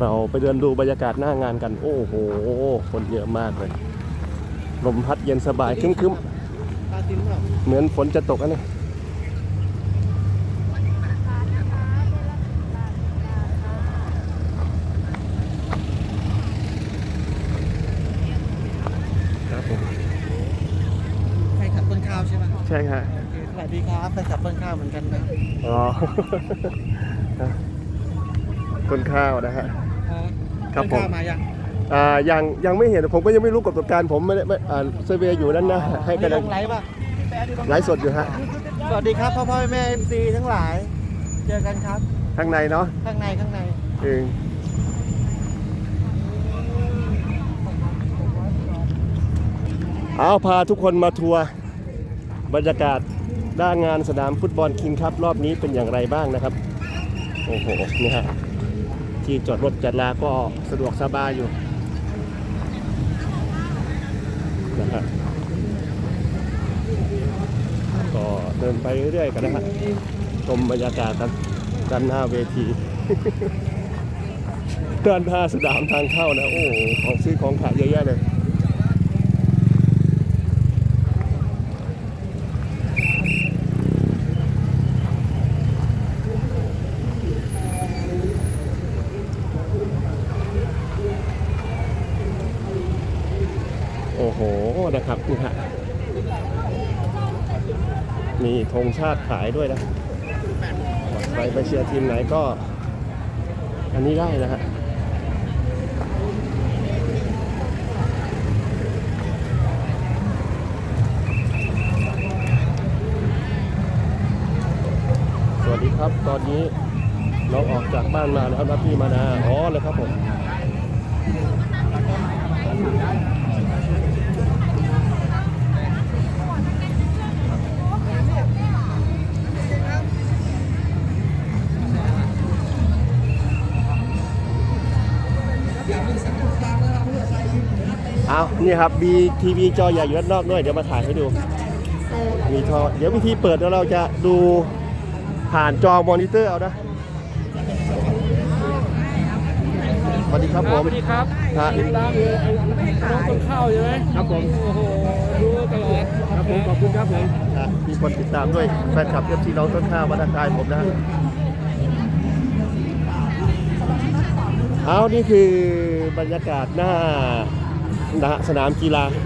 เราไปเดินดูบรรยากาศหน้างานกัน โอ้โห คนเยอะมากเลย ลมพัดเย็นสบายครึ้มปลาติ้นเปล่าๆเหมือนฝนจะตกอะเนี่ยครับผมแฟนคลับต้นข้าวใช่ไหมใช่ค่ะโอเคสวัสดีครับแฟนคลับต้นข้าวเหมือนกันนะอ๋อ ต้นข้าวนะฮะ ครับต้นข้าวผมมายังอ่ายังยังไม่เห็นผมก็ยังไม่รู้กฎกฎการผมไม่ได้ไม่อ่าเซเวย์อยู่นั่นนะให้มีกำลลังงไลฟ์ป่ะไลฟ์สดอยู่ฮะสวัสดีครับพ่อพ่อแม่เอฟซีทั้งหลาย เจอกันครับข้างในเนาะข้างในข้างในเออเอาพาทุกคนมาทัวร์บรรยากาศด้านงานสนามฟุตบอลคิงครับรอบนี้เป็นอย่างไรบ้างนะครับ โอ้โหนี่ฮะ ที่จอดรถจัดลาก็สะดวกสบายอยู่นะครับก็เดินไปเรื่อยๆกันนะฮะชมบรรยากาศกันด้านหน้าเวทีด้านหน้าสนามทางเข้านะ โอ้ของซื้อของขายเยอะแยะเลย โอ้โห นะครับนี่ฮะมีธงชาติขายด้วยนะใครไปเชียร์ทีมไหนก็ อันนี้ได้นะฮะสวัสดีครับตอนนี้เราออกจากบ้านมาแล้วนะพี่มานาอ๋อเลยครับผม เอานี่ครับมีทีวีจอใหญ่อยู่ด้านนอกด้วยเดี๋ยวมาถ่ายให้ดู มีทอเดี๋ยววิธีเปิดแล้วเราจะดูผ่านจอมอนิเตอร์เอานะสวัสดีครับผมสวัสดีครับฮะติดตามน้องต้นข้าวใช่ไหมครับผมโอ้โหรู้ตลอดครับผมขอบคุณครับผมมีคนติดตามด้วยแฟนคลับเอฟซีน้องต้นข้าววัดกายผมนะฮะเอานี่คือบรรยากาศหน้า น้าสนามกีฬานี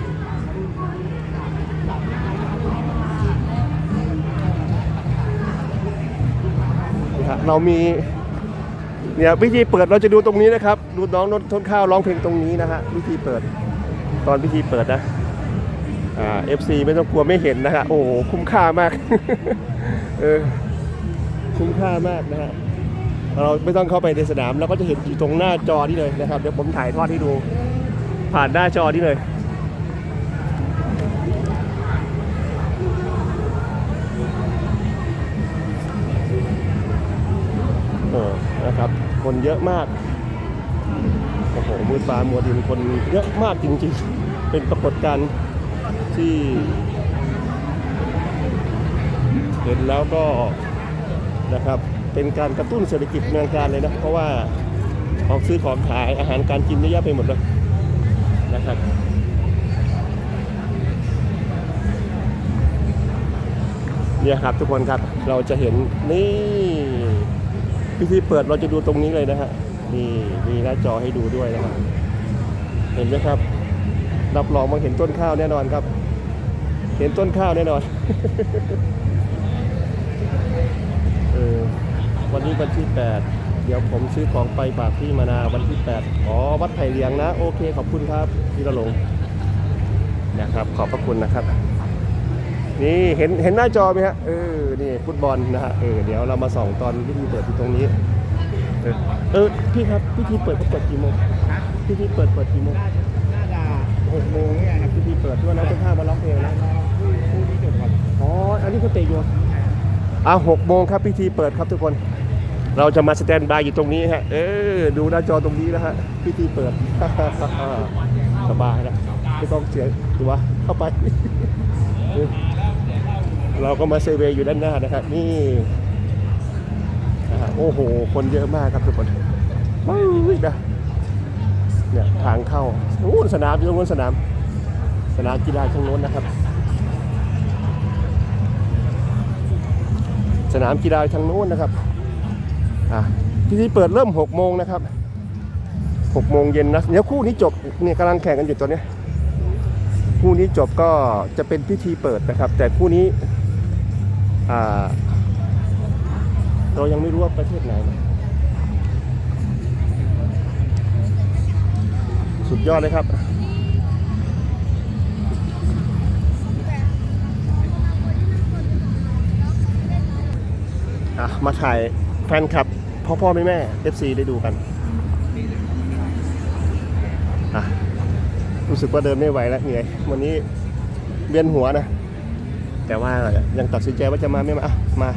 ่ครับเรามีเนี่ยวิธีเปิดเราจะดูตรงนี้นะครับ ดูน้องนนทนข้าวร้องเพลงตรงนี้นะฮะวิธีเปิดตอนพิธีเปิดนะอ่า FC ไม่ต้องกลัวไม่เห็นนะฮะโอ้โหคุ้มค่ามากเออคุ้มค่ามากนะฮะเราไม่ต้องเข้าไปในสนามเราก็จะเห็นอยู่ตรงหน้าจอนี่เลยนะครับ เดี๋ยวผมถ่ายทอดให้ดู ผ่านหน้าจอนี่เลย เออ นะครับ คนเยอะมาก โอ้โหมืดฟ้ามัวดินคนเยอะมากจริงๆ เป็นปรากฏการณ์ที่เห็นแล้วก็นะครับเป็นการกระตุ้นเศรษฐกิจเมืองการเลยนะ เพราะว่าของซื้อของขายอาหารการกินเยอะแยะไปหมดเลย นะครับเนี่ยครับทุกคนครับเราจะเห็นนี่พิธีเปิดเราจะดูตรงนี้เลยนะฮะนี่มีหน้าจอให้ดูด้วยนะครับเห็นไหมครับ รับรองมาเห็นต้นข้าวแน่นอนครับ เห็นต้นข้าวแน่นอนเออวันนี้วันที่8 เดี๋ยวผมซื้อของไปฝากพี่มานาวันที่ 8 อ๋อ วัดไผ่เลียงนะ โอเค ขอบคุณครับ พี่ระหลงนะครับ ขอบพระคุณนะครับ นี่เห็นเห็นหน้าจอไหมฮะ เออ นี่ฟุตบอลนะฮะ เออ เดี๋ยวเรามาส่องตอนพิธีเปิดที่ตรงนี้ เออเออพี่ครับพิธีเปิดเขาเปิดกี่โมงพิธีเปิดเปิดกี่โมงน่าจะหกโมงเนี่ยครับพิธีเปิดที่ว่าน้องต้นข้าวมาร้องเพลงนะคู่ที่จบก่อนอ๋อ อันนี้เขาเตะอยู่อะหกโมงครับพิธีเปิดครับทุกคน เราจะมาสแตนบายอยู่ตรงนี้ฮะ เออ ดูหน้าจอตรงนี้นะฮะ พิธีเปิด สบายนะไม่ต้องเสียตัวเข้าไป เราก็มาเซเวย์อยู่ด้านหน้านะครับนี่โอ้โห คนเยอะมากครับทุกคนไม่นะเนี่ยทางเข้าโอ้สนามอยู่ตรงนู้นสนาม สนามกีฬาข้างโน้นนะครับ สนามกีฬาทางโน้นนะครับ พิธีเปิดเริ่ม6โมงนะครับ6โมงเย็นนะเดี๋ยวคู่นี้จบเนี่ยกำลังแข่งกันอยู่ตัวเนี้ยคู่นี้จบก็จะเป็นพิธีเปิดนะครับ แต่คู่นี้เรายังไม่รู้ว่าประเทศไหนนะสุดยอดเลยครับ มาถ่ายแฟนคลับ พ่อพ่อแม่แม่ FC ได้ดูกันอะรู้สึกว่าเดินไม่ไหวแล้วเหนื่อยวันนี้เวียนหัวนะ แต่ว่ายังตัดสินใจว่าจะมาไม่มาอะมา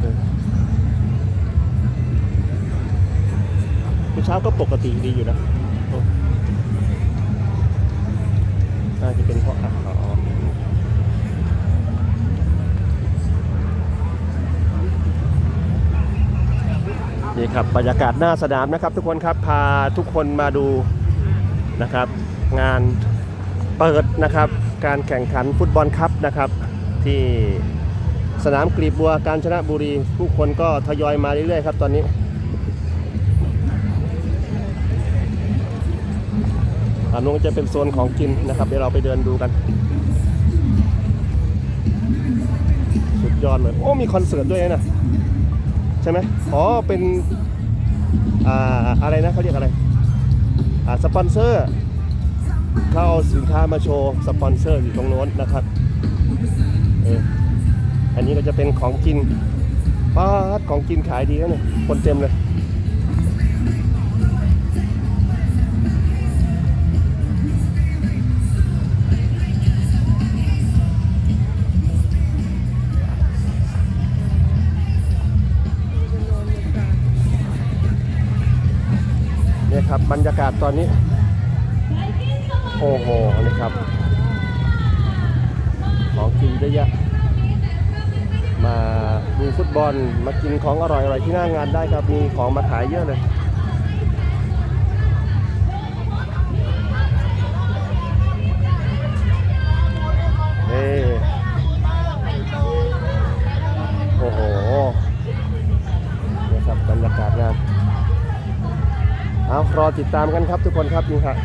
เออเช้าก็ปกติดีอยู่นะน่าจะเป็นเพราะอะอ๋อ นี่ครับบรรยากาศหน้าสนามนะครับ ทุกคนครับพาทุกคนมาดูนะครับ งานเปิดนะครับ การแข่งขันฟุตบอลคัพนะครับ ที่สนามกรีบบัวกาญจนบุรี ผู้คนก็ทยอยมาเรื่อยๆครับตอนนี้อันนู้นจะเป็นโซนของกินนะครับ เดี๋ยวเราไปเดินดูกัน สุดยอดเลย โอ้มีคอนเสิร์ตด้วยนะ ใช่ไหมอ๋อเป็นอ่าอะไรนะเขาเรียกอะไรอ่าสปอนเซอร์เขาเอาสินค้ามาโชว์สปอนเซอร์อยู่ตรงโน้นนะครับเอออันนี้ก็จะเป็นของกินป้าของกินขายดีแล้วเนี่ยคนเต็มเลย ครับบรรยากาศตอนนี้ โอ้โหนี่ครับ ของกินเยอะแยะมาดูฟุตบอลมากินของอร่อยๆที่หน้างานได้ครับมีของมาขายเยอะเลยโอ้โหนี่ครับบรรยากาศงาน เอารอติดตามกันครับทุกคนครับนี่ครับ